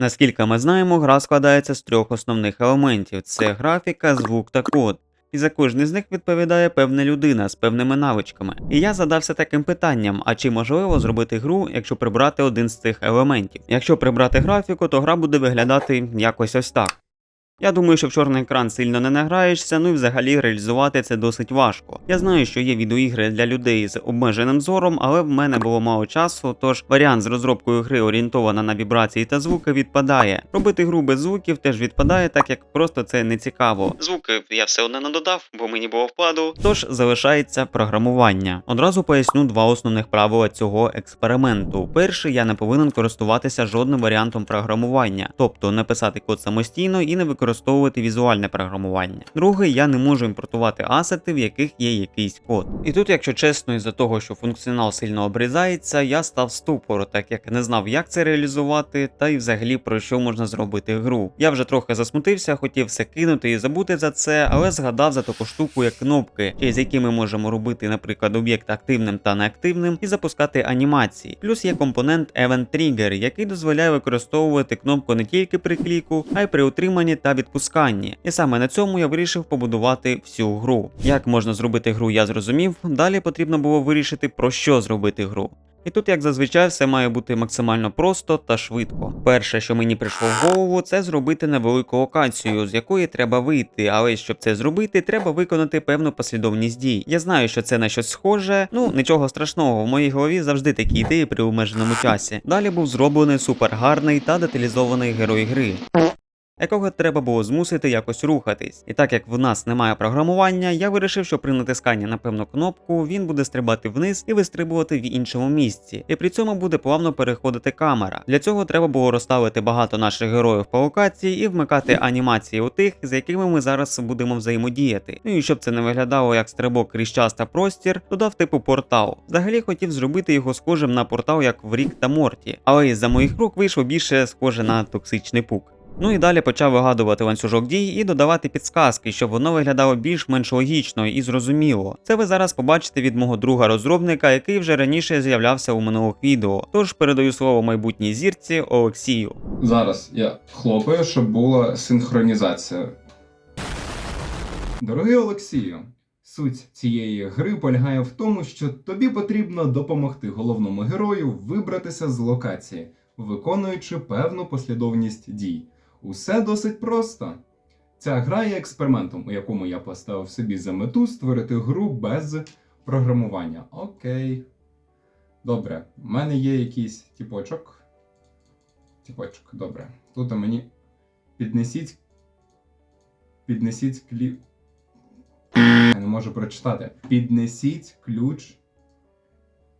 Наскільки ми знаємо, гра складається з трьох основних елементів: це графіка, звук та код. І за кожний з них відповідає певна людина з певними навичками. І я задався таким питанням: а чи можливо зробити гру, якщо прибрати один з цих елементів? Якщо прибрати графіку, то гра буде виглядати якось ось так. Я думаю, що в чорний екран сильно не награєшся, ну і взагалі реалізувати це досить важко. Я знаю, що є відеоігри для людей з обмеженим зором, але в мене було мало часу, тож варіант з розробкою гри орієнтована на вібрації та звуки відпадає. Робити гру без звуків теж відпадає, так як просто це не цікаво. Звуки я все одно не додав, бо мені було впаду. Тож залишається програмування. Одразу поясню два основних правила цього експерименту. Перше, я не повинен користуватися жодним варіантом програмування, тобто не писати код самостійно і не використовувати візуальне програмування. Друге, я не можу імпортувати асети, в яких є якийсь код. І тут, якщо чесно, із-за того, що функціонал сильно обрізається, я став в ступор, так як не знав, як це реалізувати, та й взагалі про що можна зробити гру. Я вже трохи засмутився, хотів все кинути і забути за це, але згадав за таку штуку, як кнопки, через які ми можемо робити, наприклад, об'єкт активним та неактивним і запускати анімації. Плюс є компонент Event Trigger, який дозволяє використовувати кнопку не тільки при кліку, а й при утриманні та відпусканні. І саме на цьому я вирішив побудувати всю гру. Як можна зробити гру, я зрозумів. Далі потрібно було вирішити про що зробити гру. І тут, як зазвичай, все має бути максимально просто та швидко. Перше, що мені прийшло в голову, це зробити невелику локацію, з якої треба вийти, але щоб це зробити, треба виконати певну послідовність дій. Я знаю, що це на щось схоже, ну нічого страшного, в моїй голові завжди такі ідеї при обмеженому часі. Далі був зроблений супер гарний та деталізований герой гри якого треба було змусити якось рухатись. І так як в нас немає програмування, я вирішив, що при натисканні на певну кнопку він буде стрибати вниз і вистрибувати в іншому місці. І при цьому буде плавно переходити камера. Для цього треба було розставити багато наших героїв по локації і вмикати анімації у тих, з якими ми зараз будемо взаємодіяти. Ну і щоб це не виглядало як стрибок крізь час та простір, додав типу портал. Взагалі хотів зробити його схожим на портал, як в Рік та Морті, але із-за моїх рук вийшло більше схоже на токсичний пук. Ну і далі почав вигадувати ланцюжок дій і додавати підсказки, щоб воно виглядало більш-менш логічно і зрозуміло. Це ви зараз побачите від мого друга розробника, який вже раніше з'являвся у минулих відео. Тож передаю слово майбутній зірці Олексію. Зараз я хлопаю, щоб була синхронізація. Дорогий Олексію, суть цієї гри полягає в тому, що тобі потрібно допомогти головному герою вибратися з локації, виконуючи певну послідовність дій. Усе досить просто. Ця гра є експериментом, у якому я поставив собі за мету створити гру без програмування. Окей. Добре, в мене є якийсь тіпочок. Тіпочок, добре. Тут мені піднесіть. Піднесіть кліп. Я не можу прочитати. Піднесіть ключ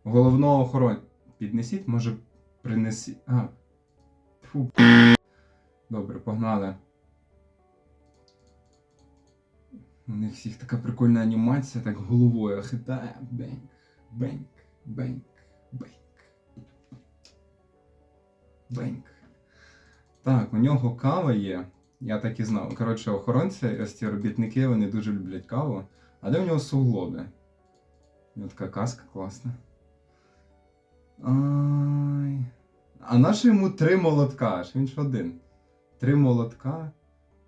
головного охоронця. Піднесіть, може, принесіть. А. Фу. Добре, погнали. У них всіх така прикольна анімація, так головою хитає. Бенк, бенк, бенк, бенк. Бенк. Так, у нього кава є. Я так і знав. Коротше, охоронці, ось ці робітники, вони дуже люблять каву. А де у нього суглоби? У нього така каска класна. Ай. А наше йому три молотка, аж він ж один. Три молотка.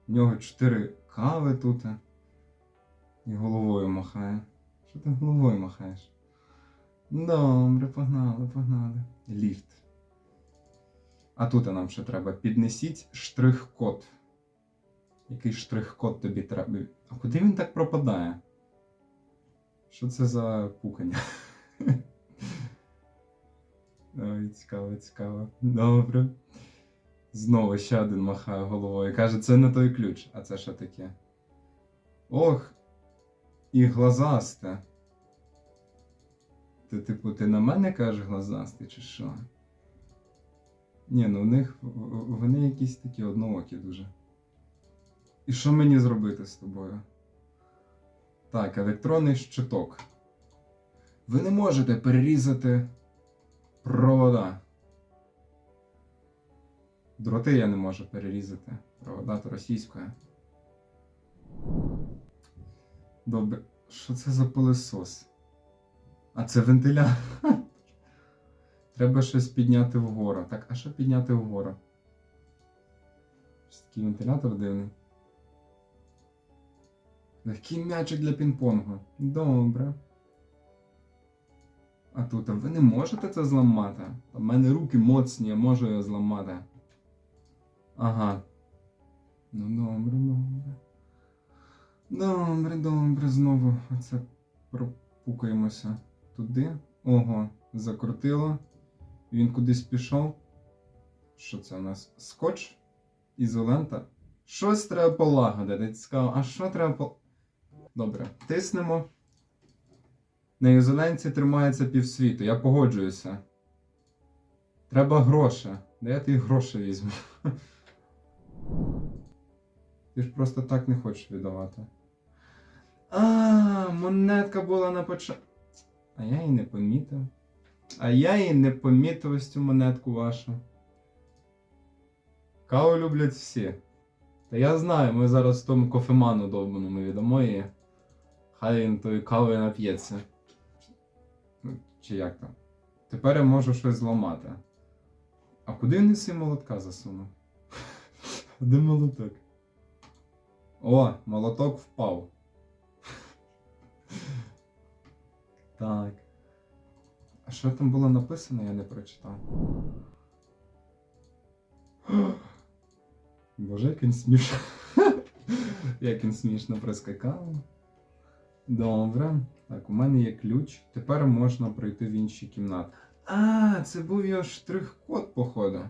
У нього чотири кави тут. І головою махає. Що ти головою махаєш? Добре, погнали, погнали. Ліфт. А тут нам ще треба. Піднесіть штрих-код. Який штрих-код тобі треба? А куди він так пропадає? Що це за пукання? Ой, цікаво, цікаво. Добре. Знову ще один махає головою. Каже, це не той ключ. А це що таке? Ох, і глазасте. Ти, типу, ти на мене кажеш глазастий, чи що? Ні, ну в них вони якісь такі одноокі дуже. І що мені зробити з тобою? Так, електронний щиток. Ви не можете перерізати провода. Дроти я не можу перерізати. Провода то російською. Добре. Що це за пилосос? А це вентилятор. Треба щось підняти вгору. Так, а що підняти вгору? Такий вентилятор дивний. Легкий м'ячик для пінг-понгу. Добре. А тут а ви не можете це зламати? У мене руки моцні, я можу його зламати. Ага. Ну добре, добре. Добре, добре, знову оце пропукаємося туди. Ого, закрутило. Він кудись пішов. Що це у нас? Скотч? Ізолента? Щось треба полагодити. Цікаво, а що треба по. Добре, тиснемо. На ізоленці тримається півсвіту. Я погоджуюся. Треба гроші. Де я ті гроші візьму? Ти ж просто так не хочеш віддавати. А, монетка була на початку. А я її не помітив. А я її не помітив ось цю монетку вашу. Каву люблять всі. Та я знаю, ми зараз тому кофеману довбаному віддамо її. Хай він тої кави нап'ється. Ну, чи як там? Тепер я можу щось зламати. А куди він неси молотка засунув? Де молоток? О, молоток впав. Так. А що там було написано, я не прочитав. Боже, як він смішно. як він смішно прискакав. Добре. Так, у мене є ключ. Тепер можна пройти в інші кімнати. А, це був його штрих-код, походу.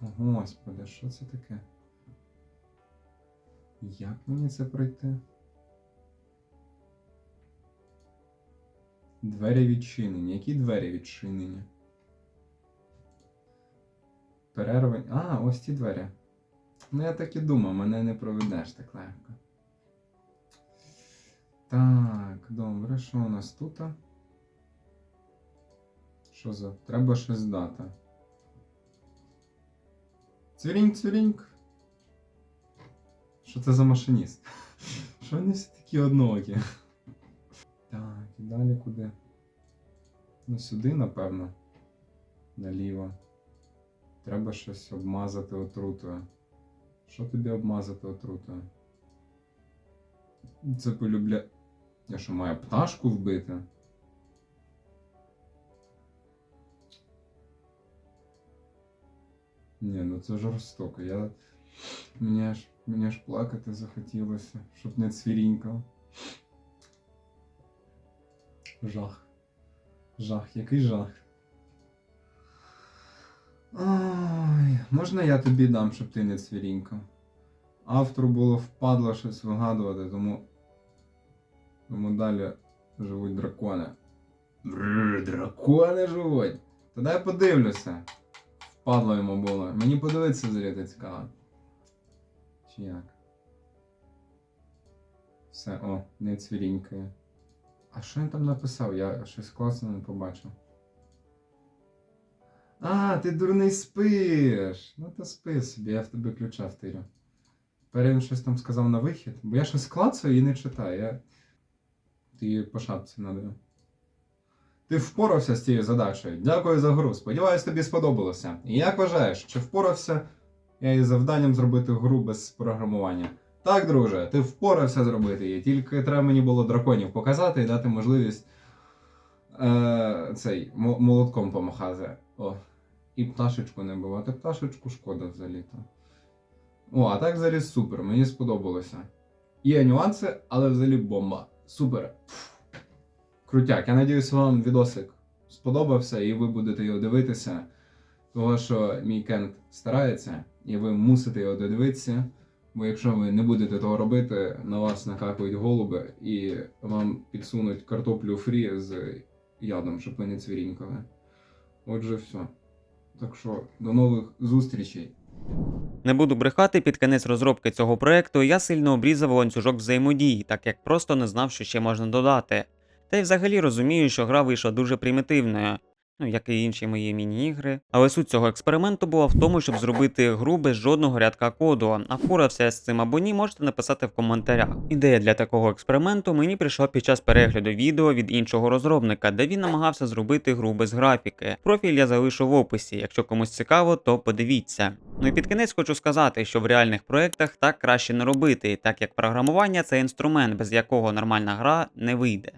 Господи, що це таке? Як мені це пройти? Двері відчинені. Які двері відчинені? Перерва. А, ось ті двері. Ну, я так і думав, мене не проведеш так легко. Так, добре, що у нас тут? Що за? Треба щось здати. Цвірінь, цвіріньк. Що це за машиніст? Що вони всі такі однокі? Так, і далі куди? Ну, сюди, напевно. Наліво. Треба щось обмазати отрутою. Що тобі обмазати отрутою? Це полюбля. Я що маю пташку вбити? Ні, ну це жорстоко. Я... Мені аж, мені аж плакати захотілося, щоб не цвірінькав. Жах. Жах, який жах. Ой, можна я тобі дам, щоб ти не цвірінькав? Автору було впадло щось вигадувати, тому. Тому далі живуть дракони. Бррр, дракони живуть. Тоді я подивлюся. Впадло йому було. Мені подивитися зріти цікаво. Чи як? Все, о, не цвірінькає. А що він там написав? Я щось класно не побачив. А, ти дурний спиш. Ну то спи собі, я в тебе ключа втирю. Тепер він щось там сказав на вихід, бо я щось клацаю і не читаю. Я... Ти по шапці надаю. Ти впорався з цією задачею. Дякую за гру. Сподіваюсь, тобі сподобалося. І як вважаєш, чи впорався я із завданням зробити гру без програмування? Так, друже, ти впорався зробити її, тільки треба мені було драконів показати і дати можливість е, цей мо- молотком помахати. О. І пташечку не бувати. Пташечку шкода взагалі-то. О, а так взагалі супер, мені сподобалося. Є нюанси, але взагалі бомба. Супер. Крутяк. Я надіюсь, вам відосик сподобався і ви будете його дивитися. Того, що мій кент старається, і ви мусите його додивитися. Бо якщо ви не будете того робити, на вас накакують голуби і вам підсунуть картоплю фрі з ядом, щоб ви не цвірінькали. Отже, все. Так що, до нових зустрічей. Не буду брехати, під кінець розробки цього проекту я сильно обрізав ланцюжок взаємодії, так як просто не знав, що ще можна додати. Та й взагалі розумію, що гра вийшла дуже примітивною, ну як і інші мої міні-ігри. Але суть цього експерименту була в тому, щоб зробити гру без жодного рядка коду. А впорався з цим або ні, можете написати в коментарях. Ідея для такого експерименту мені прийшла під час перегляду відео від іншого розробника, де він намагався зробити гру без графіки. Профіль я залишу в описі. Якщо комусь цікаво, то подивіться. Ну і під кінець хочу сказати, що в реальних проєктах так краще не робити, так як програмування це інструмент, без якого нормальна гра не вийде.